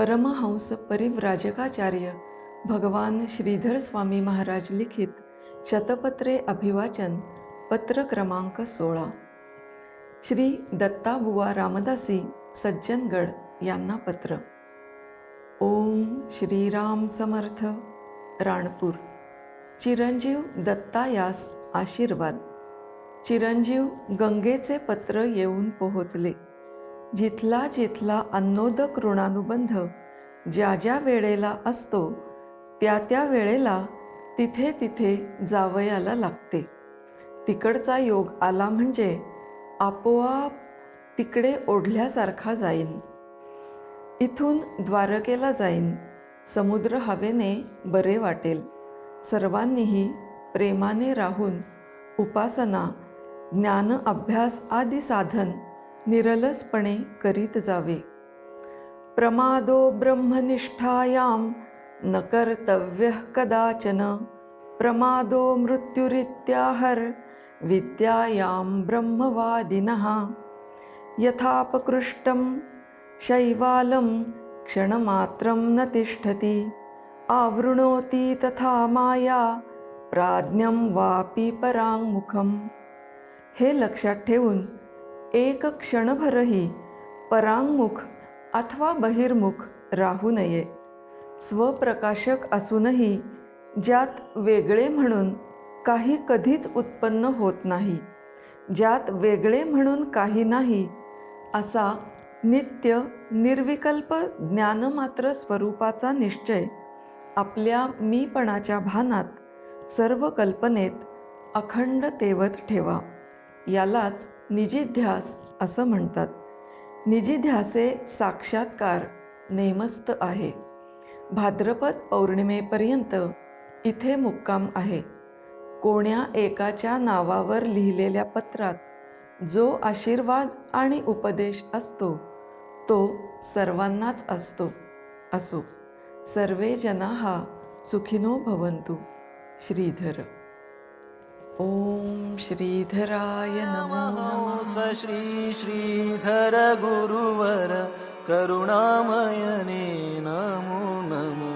परमहंस परिव्राजकाचार्य भगवान श्रीधर स्वामी महाराज लिखित शतपत्रे अभिवाचन पत्र क्रमांक सोळा. श्री दत्ताबुवा रामदासी सज्जनगड यांना पत्र. ओम श्रीराम समर्थ राणपूर. चिरंजीव दत्ता यास आशीर्वाद. चिरंजीव गंगेचे पत्र येऊन पोहोचले. जिथला जिथला अन्नोदक ऋणानुबंध ज्या ज्या वेळेला असतो त्या त्या वेळेला तिथे तिथे जावयाला लागते. तिकडचा योग आला म्हणजे आपोआप तिकडे ओढल्यासारखा जाईन. इथून द्वारकेला जाईन. समुद्र हवेने बरे वाटेल. सर्वांनीही प्रेमाने राहून उपासना ज्ञान अभ्यास आदी साधन निरलसपणे करीत जावे. प्रमादो ब्रह्मनिष्ठायां न कर्तव्यः कदाचन प्रमादो मृत्युरित्याहर विद्यायां ब्रह्मवादिनः. यथापकृष्टं शैवालं क्षणमात्रं न तिष्ठति आवृणोति तथा माया प्राज्ञं वापि पराङ्मुखं हे लक्षात ठेवून एक क्षणभरही परांगमुख अथवा बहिर्मुख राहू नये. स्वप्रकाशक असूनही ज्यात वेगळे म्हणून काही कधीच उत्पन्न होत नाही ज्यात वेगळे म्हणून काही नाही असा नित्य निर्विकल्प ज्ञानमात्र स्वरूपाचा निश्चय आपल्या मीपणाच्या भानात सर्व कल्पनेत अखंड तेवत ठेवा. यालाच निजिध्यास असं म्हणतात. निजिध्यासे साक्षात्कार नेमस्त आहे. भाद्रपद पौर्णिमेपर्यंत इथे मुक्काम आहे. कोण्या एकाच्या नावावर लिहिलेल्या पत्रात जो आशीर्वाद आणि उपदेश असतो तो सर्वांनाच असतो असो. सर्वे जना हा सुखिनो भवंतु श्रीधर ॐ श्रीधराय नमो हंस श्री श्रीधर गुरुवर करुणामयने नमो नमो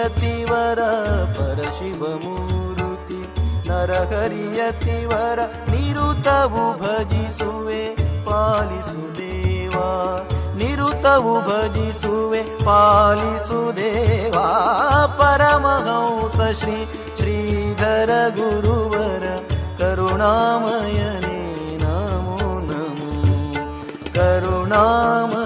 नरहरियतिवर परशिवमूर्ति नरहरियतिवर निरुतवु भजिसुवे पालिसुदेवा निरुतवु भजिसुवे पालिसुदेवा परमहंस श्री श्रीधर गुरुवर करुणामयने नमो नमो करुणामयने